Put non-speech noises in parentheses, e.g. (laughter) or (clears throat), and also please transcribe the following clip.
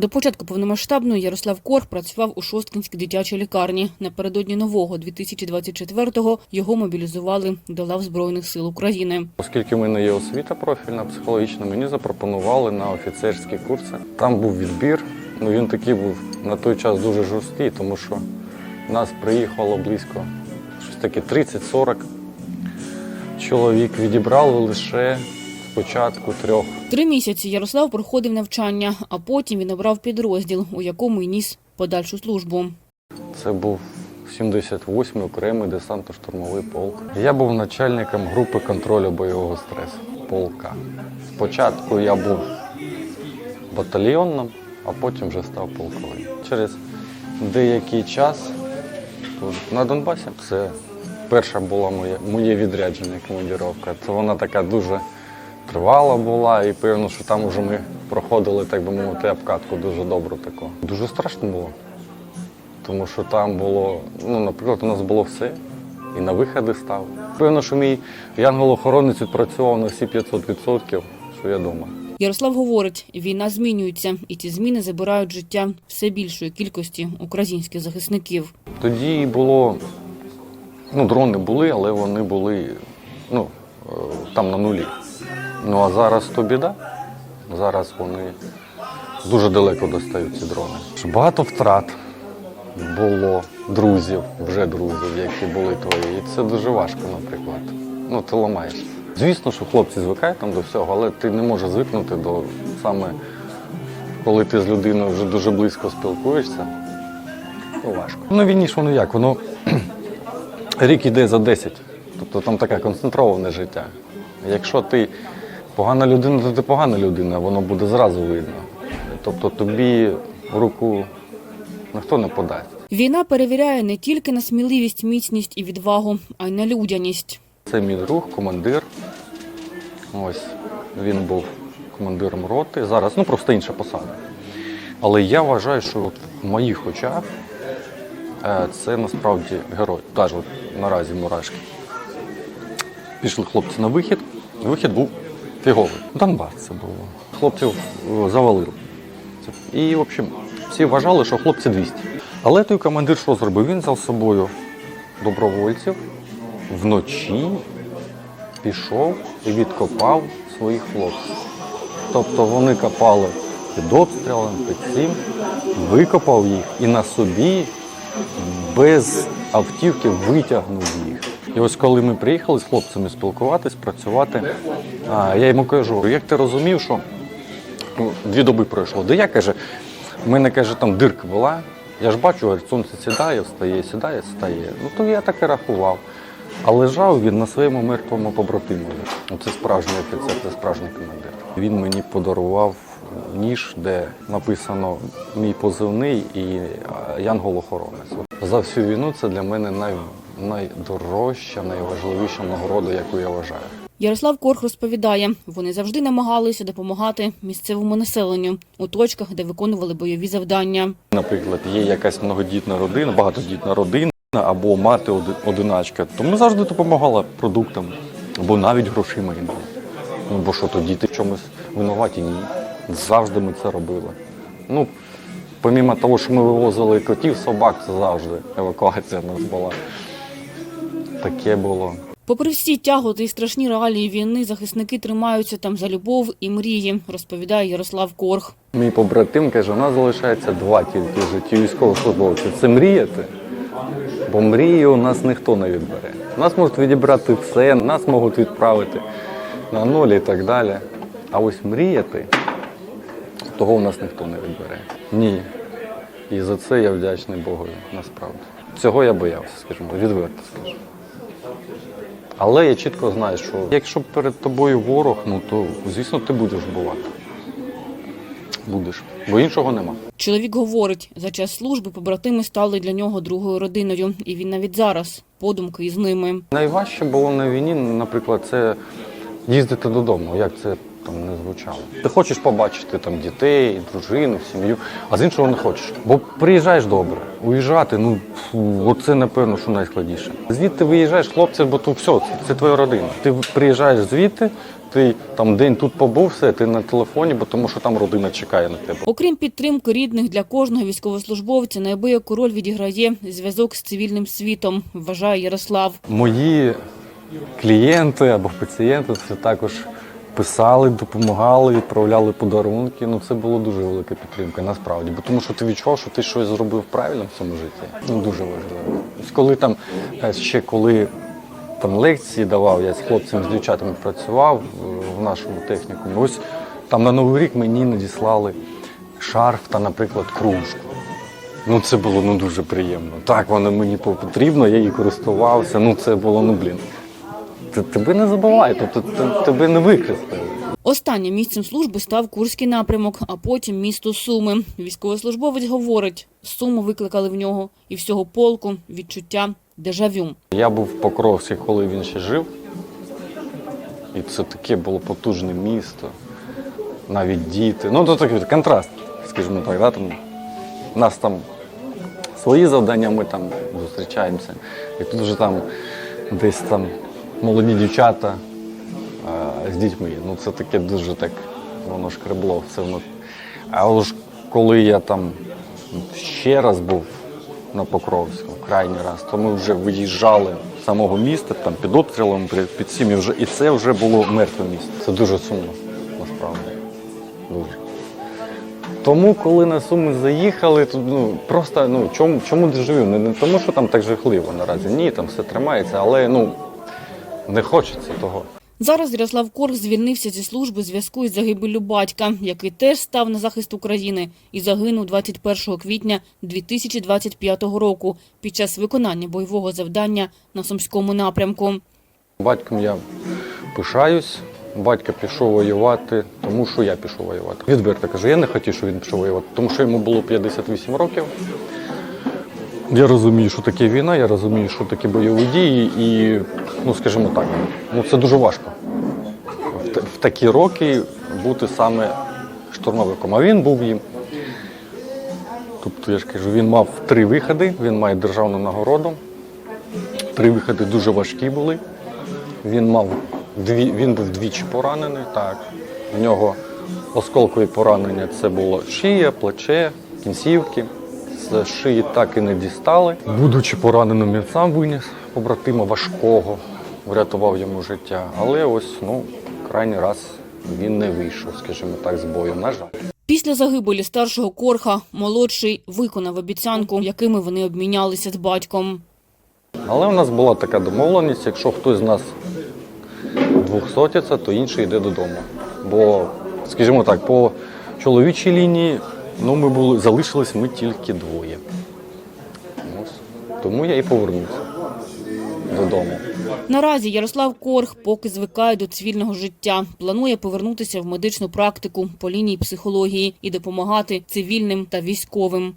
До початку повномасштабної Ярослав Корх працював у Шосткинській дитячій лікарні. Напередодні нового 2024-го його мобілізували до лав Збройних сил України. Оскільки в мене є освіта профільна психологічна, мені запропонували на офіцерські курси. Там був відбір. Ну він такий був на той час дуже жорсткий, тому що нас приїхало близько щось таке 30-40 чоловік. Відібрали лише спочатку трьох. Три місяці Ярослав проходив навчання, а потім він обрав підрозділ, у якому й ніс подальшу службу. Це був 78-й окремий десантно-штурмовий полк. Я був начальником групи контролю бойового стресу полка. Спочатку я був батальйонним, а потім вже став полковим. Через деякий час на Донбасі це перша була моє, моє відрядження, командировка. Це вона така дуже тривала була, і певно, що там вже ми проходили, так би мовити, обкатку дуже добру таку. Дуже страшно було. Тому що там було, ну, наприклад, у нас було все. І на виходи став. Певно, що мій янгол-охоронець відпрацював на всі 500%, що я думаю. Ярослав говорить, війна змінюється, і ці зміни забирають життя все більшої кількості українських захисників. Тоді було, ну, дрони були, але вони були ну, е, там на нулі. Ну а зараз то біда. Зараз вони дуже далеко достають ці дрони. Багато втрат було друзів, вже друзів, які були твої. І це дуже важко, наприклад. Ну, ти ламаєш. Звісно, що хлопці звикають там до всього, але ти не можеш звикнути до саме, коли ти з людиною вже дуже близько спілкуєшся. Ну, важко. На війні ж воно як? Воно (clears throat) рік іде за 10. Тобто там таке концентроване життя. Якщо ти погана людина, то ти погана людина, воно буде зразу видно. Тобто тобі руку ніхто не подасть. Війна перевіряє не тільки на сміливість, міцність і відвагу, а й на людяність. Це мій друг, командир. Ось він був командиром роти. Зараз ну просто інша посада. Але я вважаю, що от в моїх очах е, це насправді герой. Теж от наразі мурашки. Пішли хлопці на вихід. Вихід був фіговий. Донбас це було. Хлопців е, завалили. І, в общем, всі вважали, що хлопці 200. Але той командир що зробив? Він взяв з собою добровольців вночі пішов і відкопав своїх хлопців. Тобто вони копали під обстрілом, під цим, викопав їх і на собі без автівки витягнув їх. І ось коли ми приїхали з хлопцями спілкуватись, працювати, а, я йому кажу, як ти розумів, що ну, дві доби пройшло. Де я каже, в мене каже, там дирка була. Я ж бачу, говорить, сонце сідає, встає, сідає, встає. Ну то я так і рахував. А лежав він на своєму мертвому побратимові. Це справжній офіцер, це справжній командир. Він мені подарував ніж, де написано мій позивний і янгол-охоронець. За всю війну це для мене най, найдорожча, найважливіша нагорода, яку я вважаю. Ярослав Корх розповідає, вони завжди намагалися допомагати місцевому населенню у точках, де виконували бойові завдання. Наприклад, є якась многодітна родина, багатодітна родина або мати оди- одиначка, то ми завжди допомагали продуктами або навіть грошима інколи. Ну бо що то діти в чомусь винуваті? Ні. Завжди ми це робили. Ну, помімо того, що ми вивозили котів, собак, це завжди евакуація в нас була. Таке було. Попри всі тяготи і страшні реалії війни, захисники тримаються там за любов і мрії, розповідає Ярослав Корх. Мій побратим каже, у нас залишається два тільки в житті військовослужбовців. Це мріяти, бо мрії у нас ніхто не відбере. Нас можуть відібрати все, нас можуть відправити на ноль і так далі. А ось мріяти, того у нас ніхто не відбере. Ні. І за це я вдячний Богові, насправді. Цього я боявся, скажімо, відверто скажу. Але я чітко знаю, що якщо перед тобою ворог, ну то звісно ти будеш бувати. Будеш, бо іншого нема. Чоловік говорить, за час служби побратими стали для нього другою родиною, і він навіть зараз подумки із ними. Найважче було на війні, наприклад, це їздити додому, як це там не звучало. Ти хочеш побачити там дітей, дружину, сім'ю, а з іншого не хочеш. Бо приїжджаєш добре, уїжджати, ну фу, оце напевно, що найскладніше. Звідти виїжджаєш, хлопці, бо то все, це, це твоя родина. Ти приїжджаєш звідти, ти там день тут побув, все, ти на телефоні, бо тому що там родина чекає на тебе. Окрім підтримки рідних для кожного військовослужбовця, неабияку роль відіграє зв'язок з цивільним світом, вважає Ярослав. Мої клієнти або пацієнти це також писали, допомагали, відправляли подарунки. Ну це було дуже велика підтримка, насправді. Бо тому що ти відчував, що ти щось зробив правильно в цьому житті. Ну дуже важливо. Коли там е, ще коли там лекції давав, я з хлопцями, з дівчатами працював е, в нашому технікумі. Ось там на Новий рік мені надіслали шарф та, наприклад, кружку. Ну це було ну дуже приємно. Так, воно мені потрібно, я її користувався. Ну це було, ну блін. Т- Тебе не забувають, тобто тебе не викреслили. Останнім місцем служби став Курський напрямок, а потім місто Суми. Військовослужбовець говорить, Суми викликали в нього і всього полку відчуття дежавю. Я був в Покровській, коли він ще жив. І це таке було потужне місто. Навіть діти. Ну, то такий контраст, скажімо так. Да? Там, у нас там свої завдання, ми там зустрічаємося. І тут вже там десь там молоді дівчата з дітьми. Ну, це таке дуже так, воно шкребло все воно. А ж коли я там ще раз був на Покровську, крайній раз, то ми вже виїжджали з самого міста, там під обстрілом, під- сім'ї вже, і це вже було мертве місто. Це дуже сумно, насправді. Дуже. Тому, коли на Суми заїхали, то ну просто ну чому чому дежавю? Не, не тому, що там так жахливо наразі. Ні, там все тримається, але ну не хочеться того. Зараз Ярослав Корх звільнився зі служби зв'язку із загибеллю батька, який теж став на захист України і загинув 21 квітня 2025 року під час виконання бойового завдання на Сумському напрямку. Батьком я пишаюсь. Батько пішов воювати, тому що я пішов воювати. Відверто кажу, я не хотів, щоб він пішов воювати, тому що йому було 58 років. Я розумію, що таке війна, я розумію, що таке бойові дії, і, ну скажімо так, ну це дуже важко. В, в такі роки бути саме штурмовиком. А він був їм. Тобто, я ж кажу, він мав три виходи, він має державну нагороду. Три виходи дуже важкі були. Він мав дві, він був двічі поранений. Так. В нього осколкові поранення це було шия, плече, кінцівки. З шиї так і не дістали. Будучи пораненим, він сам виніс побратима важкого, врятував йому життя. Але ось ну, крайній раз він не вийшов, скажімо так, з бою. На жаль. Після загибелі старшого Корха молодший виконав обіцянку, якими вони обмінялися з батьком. Але у нас була така домовленість, якщо хтось з нас двохсотиться, то інший йде додому. Бо, скажімо так, по чоловічій лінії ну, ми були, залишились ми тільки двоє. Ось. Тому я і повернувся додому. Наразі Ярослав Корх поки звикає до цивільного життя. Планує повернутися в медичну практику по лінії психології і допомагати цивільним та військовим.